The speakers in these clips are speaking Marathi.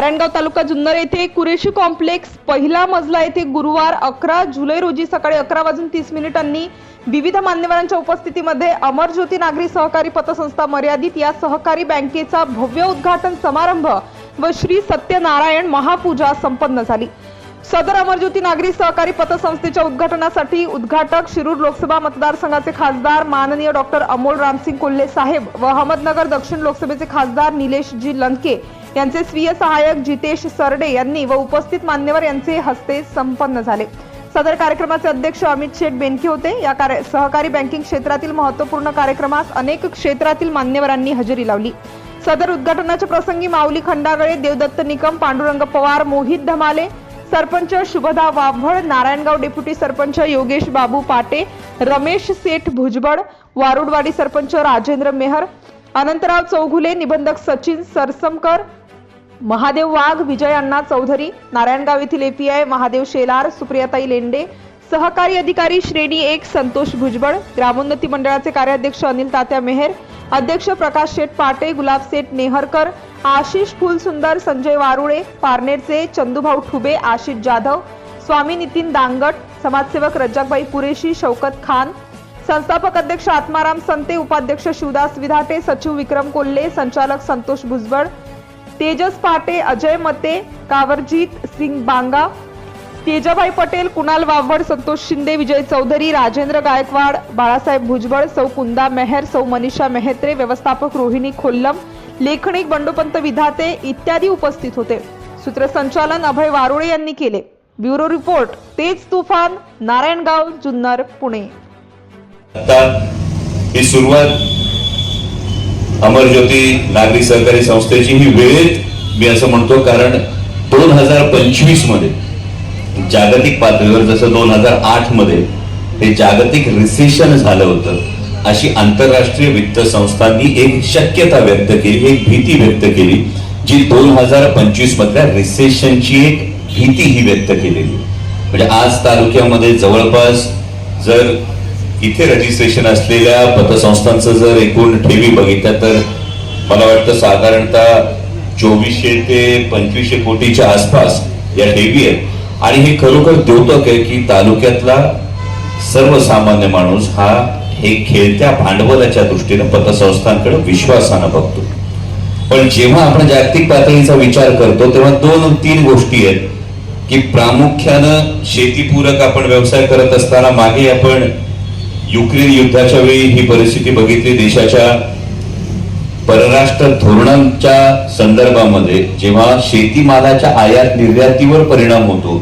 नारायणगाव तालुका जुन्नर येथे कुरेशी कॉम्प्लेक्स पहिला मजला येथे गुरुवार अकरा जुलै रोजी सकाळी अकरा वाजून तीस मिनिटांनी विविध मान्यवरांच्या उपस्थितीमध्ये अमर ज्योती नागरी सहकारी पतसंस्था मर्यादित या सहकारी बँकेचा भव्य उद्घाटन समारंभ व श्री सत्यनारायण महापूजा संपन्न झाली. सदर अमरज्योती नागरी सहकारी पतसंस्थेच्या उद्घाटनासाठी उद्घाटक शिरूर लोकसभा मतदारसंघाचे खासदार माननीय डॉक्टर अमोल रामसिंग कोल्हे साहेब व अहमदनगर दक्षिण लोकसभेचे खासदार निलेशजी लंके यांचे स्वीय सहाय्यक जितेश सरडे यांनी व उपस्थित मान्यवर यांचे हस्ते संपन्न झाले. सदर कार्यक्रमाचे अध्यक्ष अमित शेठ बेनके होते. या कार्य सहकारी बँकिंग क्षेत्रातील महत्त्वपूर्ण कार्यक्रमास अनेक क्षेत्रातील मान्यवरांनी हजेरी लावली. सदर उद्घाटनाच्या प्रसंगी माऊली खंडागळे देवदत्त निकम पांडुरंग पवार मोहित धमाले सरपंच शुभदा वाभळ नारायणगाव डेप्युटी सरपंच योगेश बाबू पाटे रमेश सेठ भुजबळ वारुडवाडी सरपंच राजेंद्र मेहर अनंतराव चौघुले निबंधक सचिन सरसमकर महादेव वाघ विजय अण्णा चौधरी नारायणगाव येथील एपीआय महादेव शेलार सुप्रियाताई लेंडे सहकारी अधिकारी श्रेणी एक संतोष भुजबळ ग्रामोन्नती मंडळाचे कार्याध्यक्ष अनिल तात्या मेहेर अध्यक्ष प्रकाश शेठ पाटे गुलाब शेठ नेहरकर आशिष फुलसुंदर संजय वारुळे पारनेरचे चंदूभाऊ ठुबे आशिष जाधव स्वामी नितीन दांगट समाजसेवक रज्जाकबाई पुरेशी शौकत खान संस्थापक अध्यक्ष आत्माराम संते उपाध्यक्ष शिवदास विधाटे सचिव विक्रम कोल्हे संचालक संतोष भुजबळ तेजस पाटे अजय मते कावरजीत सिंग बांगा तेजाभाई पटेल कुणाल वावड संतोष शिंदे विजय चौधरी राजेंद्र गायकवाड बाळासाहेब भुजबळ सौ कुंदा मेहर सौ मनीषा मेहत्रे व्यवस्थापक रोहिणी खोल्लम लेखनिक बंडोपंत विधाते इत्यादी उपस्थित होते. सूत्रसंचालन अभय वारुळे यांनी केले. ब्युरो रिपोर्ट तेज तुफान नारायणगाव जुन्नर पुणे. ही सुरुवात अमरज्योती नागरी सहकारी संस्थेची ही वेळेत मी असं म्हणतो कारण दोन हजार पंचवीसमध्ये जागतिक पातळीवर जसं दोन हजार आठमध्ये हे जागतिक रिसेशन झालं होतं अशी आंतरराष्ट्रीय वित्त संस्थांनी एक शक्यता व्यक्त केली एक भीती व्यक्त केली जी दोन हजार पंचवीस मधल्या रिसेशनची एक भीती ही व्यक्त केलेली. म्हणजे आज तालुक्यामध्ये जवळपास जर इथे रजिस्ट्रेशन असलेल्या पतसंस्थांचं जर एकूण ठेवी बघितल्या तर मला वाटतं साधारणतः चोवीसशे ते पंचवीसशे कोटीच्या आसपास या ठेवी आहेत. आणि हे खरोखर द्योतक आहे की तालुक्यातला सर्वसामान्य माणूस हा हे खेळत्या भांडवलाच्या दृष्टीने पतसंस्थांकडे विश्वासानं बघतो. पण जेव्हा आपण जागतिक पातळीचा विचार करतो तेव्हा दोन तीन गोष्टी आहेत की प्रामुख्यानं शेतीपूरक आपण व्यवसाय करत असताना मागे आपण युक्रेन युद्धाच्या वेळी ही परिस्थिती बघितली. देशाच्या परराष्ट्र धोरणांच्या संदर्भामध्ये जेव्हा शेतीमालाच्या आयात निर्यातीवर परिणाम होतो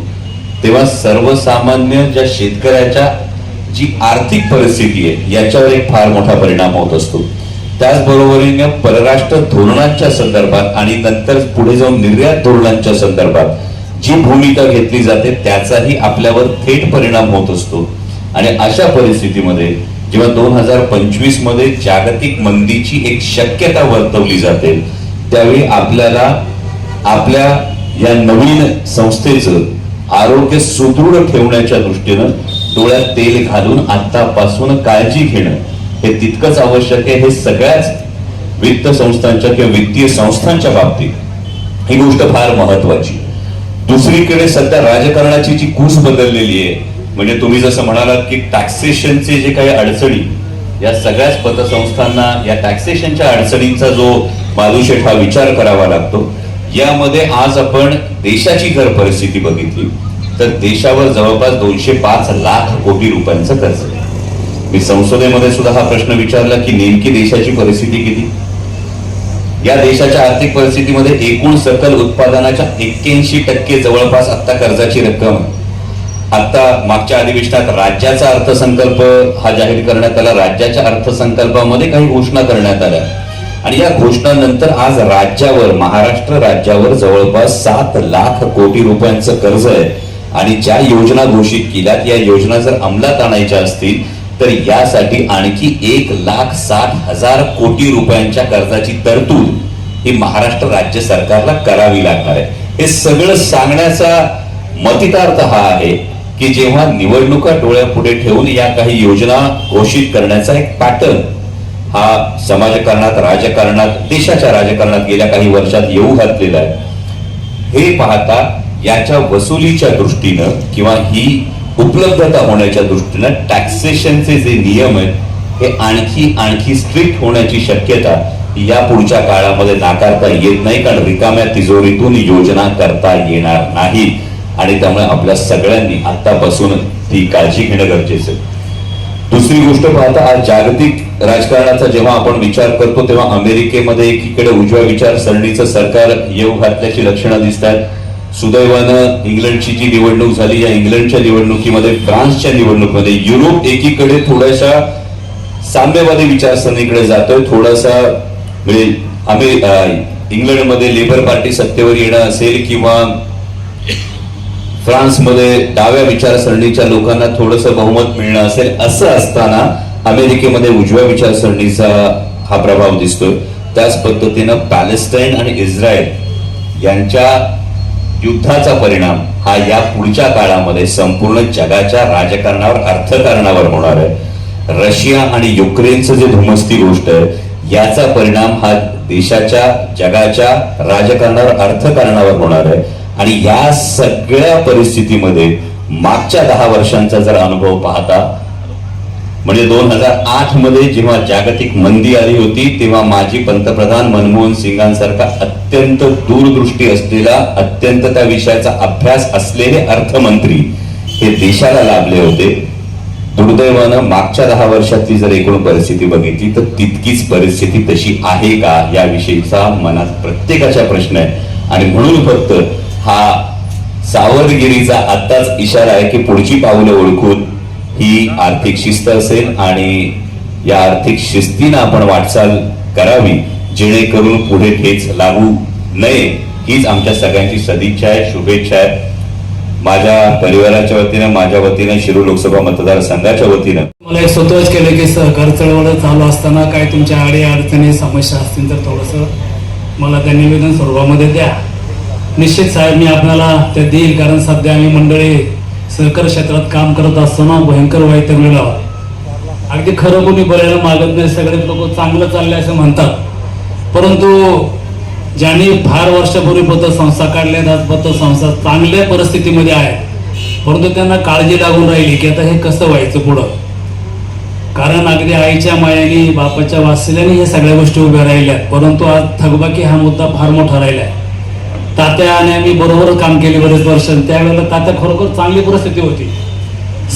तेव्हा सर्वसामान्य ज्या शेतकऱ्याच्या जी आर्थिक परिस्थिती आहे याच्यावर एक फार मोठा परिणाम होत असतो. त्याचबरोबरीने परराष्ट्र धोरणांच्या संदर्भात आणि नंतर पुढे जाऊन निर्यात धोरणांच्या संदर्भात जी भूमिका घेतली जाते त्याचाही आपल्यावर थेट परिणाम होत असतो. आणि अशा परिस्थितीमध्ये जेव्हा दोन हजार पंचवीसमध्ये जागतिक मंदीची एक शक्यता वर्तवली जाते त्यावेळी आपल्याला आपल्या या नवीन संस्थेचं आरोग्य सुदृढ ठेवण्याच्या दृष्टीनं डोळ्यात तेल घालून आतापासून काळजी घेणं हे तितकंच आवश्यक आहे हे सगळ्याच वित्त संस्थांच्या किंवा वित्तीय संस्थांच्या बाबतीत. ही गोष्ट फार महत्वाची दुसरीकडे सध्या राजकारणाची जी कूस बदललेली आहे म्हणजे तुम्ही जसं म्हणालात की टॅक्सेशनचे जे काही अडचणी या सगळ्याच पतसंस्थांना या टॅक्सेशनच्या अडचणींचा जो बाजूशेठ हा विचार करावा लागतो. यामध्ये आज आपण देशाची जर परिस्थिती बघितली तर देशावर जवळपास दोनशे पाच लाख कोटी रुपयांचं कर्ज मी संसदेमध्ये सुद्धा हा प्रश्न विचारला की नेमकी देशाची परिस्थिती किती? या देशाच्या आर्थिक परिस्थितीमध्ये एकूण सकल उत्पादनाच्या एक्क्याऐंशी टक्के जवळपास आता कर्जाची रक्कम आहे. आता मागच्या अधिवेशनात राज्याचा अर्थसंकल्प हा जाहीर करण्यात आला. राज्याच्या अर्थसंकल्पामध्ये काही घोषणा करण्यात आल्या. आणि या घोषणानंतर आज राज्यावर महाराष्ट्र राज्यावर जवळपास सात लाख कोटी रुपयांचं कर्ज आहे. आणि ज्या योजना घोषित केल्यात या योजना जर अंमलात आणायच्या असतील तर यासाठी आणखी एक लाख साठ हजार कोटी रुपयांच्या कर्जाची तरतूद ही महाराष्ट्र राज्य सरकारला करावी लागणार आहे. हे सगळं सांगण्याचा मतितार्थ हा आहे. की जेव्हा निवडणुका डोळ्यापुढे ठेवून या काही योजना घोषित करण्याचा एक पॅटर्न हा समाजकारणात राजकारणात देशाच्या राजकारणात गेल्या काही वर्षात येऊ घातलेला आहे. हे पाहता याच्या वसुलीच्या दृष्टीनं किंवा ही उपलब्धता होण्याच्या दृष्टीनं टॅक्सेशनचे जे नियम आहेत हे आणखी आणखी स्ट्रिक्ट होण्याची शक्यता या पुढच्या काळामध्ये नाकारता येत नाही कारण रिकाम्या तिजोरीतून योजना करता येणार नाही. आणि त्यामुळे आपल्या सगळ्यांनी आतापासून ती काळजी घेणं गरजेचं आहे. दुसरी गोष्ट पाहता आज जागतिक राजकारणाचा जेव्हा आपण विचार करतो तेव्हा अमेरिकेमध्ये एकीकडे उजव्या विचारसरणीचं सरकार येऊ घातल्याची लक्षणं दिसत आहेत. सुदैवानं इंग्लंडची जी निवडणूक झाली या इंग्लंडच्या निवडणुकीमध्ये फ्रान्सच्या निवडणुकीमध्ये युरोप एकीकडे थोड्याशा साम्यवादी विचारसरणीकडे जातोय. थोडासा म्हणजे अमे इंग्लंडमध्ये लेबर पार्टी सत्तेवर येणं असेल किंवा फ्रान्समध्ये डाव्या विचारसरणीच्या लोकांना थोडंसं बहुमत मिळणं असेल असं असताना अमेरिकेमध्ये उजव्या विचारसरणीचा हा प्रभाव दिसतोय. त्याच पद्धतीनं पॅलेस्टाईन आणि इस्रायल यांच्या युद्धाचा परिणाम हा या पुढच्या काळामध्ये संपूर्ण जगाच्या राजकारणावर अर्थकारणावर होणार आहे. रशिया आणि युक्रेनचं जे धुमस्ती गोष्ट आहे याचा परिणाम हा देशाच्या जगाच्या राजकारणावर अर्थकारणावर होणार आहे. आणि या सगळ्या परिस्थितीमध्ये मागच्या दहा वर्षांचा जर अनुभव पाहता म्हणजे दोन हजार आठमध्ये जेव्हा जागतिक मंदी आली होती तेव्हा माजी पंतप्रधान मनमोहन सिंगांसारखा अत्यंत दूरदृष्टी असलेला अत्यंत त्या विषयाचा अभ्यास असलेले अर्थमंत्री हे देशाला लाभले होते. दुर्दैवानं मागच्या दहा वर्षातली जर एकूण परिस्थिती बघितली तर तितकीच परिस्थिती तशी आहे का याविषयीचा मनात प्रत्येकाचा प्रश्न आहे. आणि म्हणून फक्त हा सावधगिरीचा आत्ताच इशारा आहे की पुढची पावलं ओळखून ही आर्थिक शिस्त असेल आणि या आर्थिक शिस्तीनं आपण वाटचाल करावी जेणेकरून पुढे ठेच लागू नये. हीच आमच्या सगळ्यांची सदिच्छा आहे शुभेच्छा आहे. माझ्या परिवाराच्या वतीनं माझ्या वतीनं शिरू लोकसभा मतदारसंघाच्या वतीनं. मला एक स्वतःच केलं की सहकार चळवळ चालू असताना काय तुमच्या अडी अडचणी समस्या असतील तर थोडस मला त्या निवेदन स्वरूपामध्ये द्या. निश्चित साहेब मी आपल्याला ते देईल कारण सध्या आम्ही मंडळी सहकार क्षेत्रात काम करत असताना भयंकर वाईट मिळावा अगदी खरं कोणी बोलायला मागत नाही सगळे लोक चांगलं चाललंय असं म्हणतात. परंतु ज्यांनी फार वर्षापूर्वी पतसंस्था काढल्या आज पतसंस्था चांगल्या परिस्थितीमध्ये आहेत परंतु त्यांना काळजी लागून राहिली की आता हे कसं व्हायचं पुढं? कारण अगदी आईच्या मायाने बापाच्या वासल्याने हे सगळ्या गोष्टी उभ्या राहिल्या परंतु आज थकबाकी हा मुद्दा फार मोठा राहिला आहे आणि आम्ही बरोबर काम केले बरेच वर्ष त्यावेळेला तात्या खरोखर चांगली परिस्थिती होती.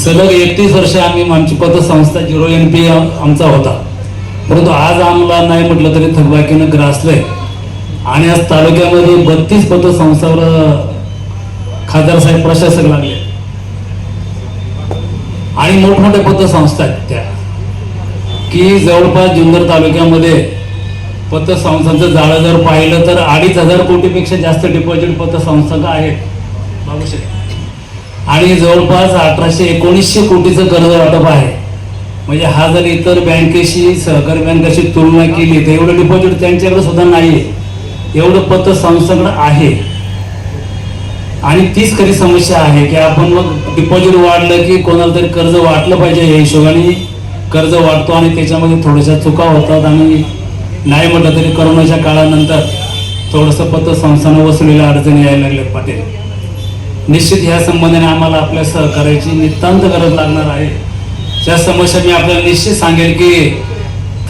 सलग एकतीस वर्ष आम्ही आमची पतसंस्था झिरो एन पी आमचा होता. परंतु आज आम्हाला नाही म्हटलं तरी थकबाकीनं ग्रासलंय. आणि आज तालुक्यामध्ये बत्तीस पतसंस्थावर खासदार साहेब प्रशासक लागले. आणि मोठमोठ्या पतसंस्था आहेत त्या. की जवळपास जुन्नर तालुक्यामध्ये पतसंस्थांचं जाळं जर पाहिलं तर अडीच हजार कोटीपेक्षा जास्त डिपॉझिट पतसंस्था आहेत बघू शेठ. आणि जवळपास अठराशे एकोणीसशे कोटीचं कर्ज वाटप आहे. म्हणजे हा जर इतर बँकेशी सहकारी बँकेशी तुलना केली तर एवढं डिपॉझिट त्यांच्याकडे सुद्धा नाही एवढं पतसंस्थाकडे आहे. आणि तीच खरी समस्या आहे की आपण मग डिपॉझिट वाढलं की कोणाला तरी कर्ज वाटलं पाहिजे या हिशोबाने. कर्ज वाटतो आणि त्याच्यामध्ये थोड्याशा चुका होतात आणि नाही म्हटलं तरी करोनाच्या काळानंतर थोडंसं पतसंस्थानं वसुलीला अडचणी यायला लागल्यात पाटील. निश्चित ह्या संबंधाने आम्हाला आपल्या सहकार्याची नितांत गरज लागणार आहे. त्या समस्या मी आपल्याला निश्चित सांगेल की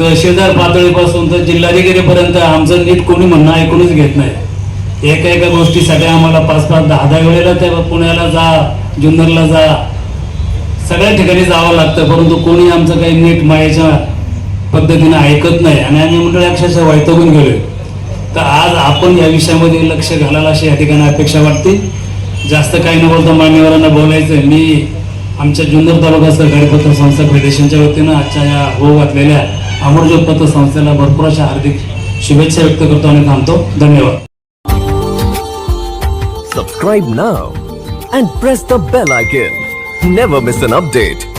तहसीलदार पातळीपासून तर जिल्हाधिकारीपर्यंत आमचं नीट कोणी म्हणणं ऐकूनच घेत नाही. एका एका गोष्टीसाठी आम्हाला पाच पाच दहा दहा वेळेला त्या पुण्याला जा जुन्नरला जा. सगळ्या ठिकाणी जावं लागतं परंतु कोणी आमचं काही नीट मायाच्या पद्धतीने ऐकत नाही. आणि आम्ही मंडळी अक्षरशः वैतगून गेलोय. तर आज आपण या विषयामध्ये लक्ष घालायला अशी या ठिकाणी अपेक्षा वाटते. जास्त काही न बोलता मान्यवरांना बोलायचं मी आमच्या जुन्नर तालुका सहकारी पत्रसंस्था फेडरेशनच्या वतीनं आजच्या या हो घातलेल्या अमरज्योत पत्रसंस्थेला भरपूर अशा हार्दिक शुभेच्छा व्यक्त करतो आणि थांबतो. धन्यवाद. Subscribe now and press the bell icon. Never miss an update.